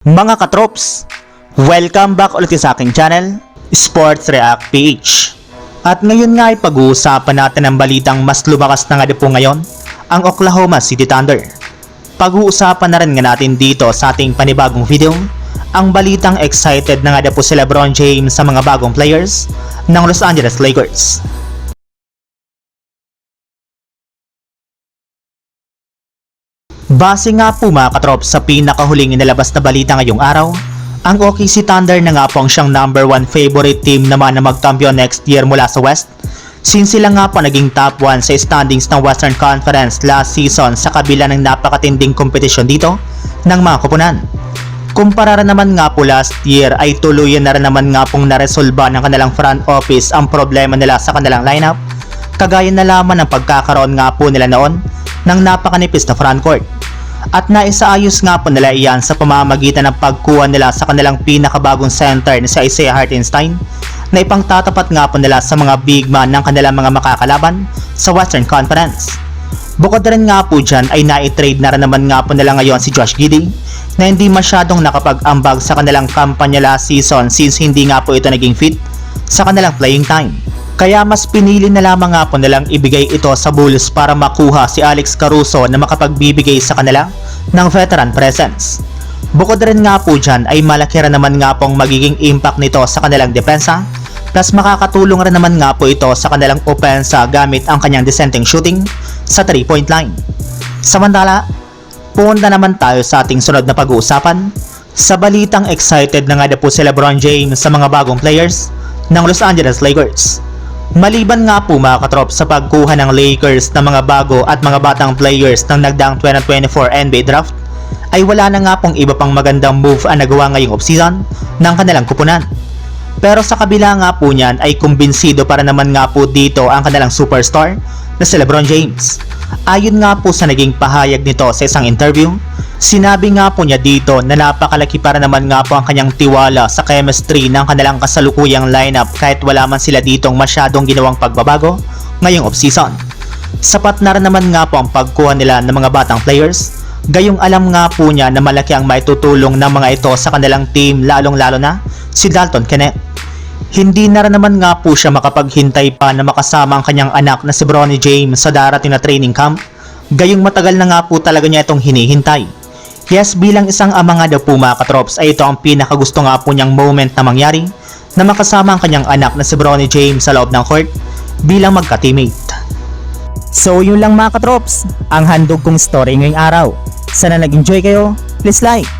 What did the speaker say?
Mga katrops, welcome back ulit sa aking channel, Sports React PH. At ngayon nga ay pag-uusapan natin ang balitang mas lumakas na nga po ngayon, ang Oklahoma City Thunder. Pag-uusapan na rin nga natin dito sa ating panibagong video, ang balitang excited na nga po si Lebron James sa mga bagong players ng Los Angeles Lakers. Base nga po mga katrop sa pinakahuling inilabas na balita ngayong araw, ang OKC Thunder na nga po ang siyang number 1 favorite team naman na magkampiyon next year mula sa West. Since sila nga po naging top 1 sa standings ng Western Conference last season sa kabila ng napakatinding kompetisyon dito ng mga kupunan. Kumpara rin naman nga po last year ay tuluyan na rin naman nga pong naresolba ng kanilang front office ang problema nila sa kanilang lineup kagaya na lamang ng pagkakaroon nga po nila noon ng napakanipis na frontcourt. At naisaayos nga po nila iyan sa pamamagitan ng pagkuha nila sa kanilang pinakabagong center na si Isaiah Hartenstein na ipangtatapat nga po nila sa mga big man ng kanilang mga makakalaban sa Western Conference. Bukod rin nga po dyan ay naitrade na rin naman nga po nila ngayon si Josh Giddey na hindi masyadong nakapag-ambag sa kanilang kampanya last season since hindi nga po ito naging fit sa kanilang playing time. Kaya mas pinili na lamang nga po nilang ibigay ito sa Bulls para makuha si Alex Caruso na makapagbibigay sa kanila ng veteran presence. Bukod rin nga po dyan ay malaki rin naman nga pong magiging impact nito sa kanilang depensa plus makakatulong rin naman nga po ito sa kanilang opensa gamit ang kanyang dissenting shooting sa 3-point line. Samantala, punta naman tayo sa ating sunod na pag-uusapan sa balitang excited na nga na po si Lebron James sa mga bagong players ng Los Angeles Lakers. Maliban nga po mga katrop sa pagkuha ng Lakers ng mga bago at mga batang players ng nagdaang 2024 NBA Draft, ay wala na nga pong iba pang magandang move ang nagawa ngayong offseason ng kanilang kupunan. Pero sa kabila nga po niyan ay kumbinsido para naman nga po dito ang kanilang superstar na si Lebron James. Ayon nga po sa naging pahayag nito sa isang interview, sinabi nga po niya dito na napakalaki para naman nga po ang kanyang tiwala sa chemistry ng kanilang kasalukuyang lineup kahit wala man sila ditong masyadong ginawang pagbabago ngayong offseason. Sapat na rin naman nga po ang pagkuha nila ng mga batang players Gayong alam nga po niya na malaki ang maitutulong ng mga ito sa kanilang team lalong lalo na si Dalton Kenneth. Hindi na rin naman nga po siya makapaghintay pa na makasama ang kanyang anak na si Bronny James sa darating na training camp. Gayong matagal na nga po talaga niya itong hinihintay. Yes, bilang isang ama nga daw po mga katrops ay ito ang pinakagusto nga po niyang moment na mangyari na makasama ang kanyang anak na si Bronny James sa loob ng court bilang magka-teammate. So yun lang mga katrops, ang handog kong story ngayong araw. Sana nag-enjoy kayo, please like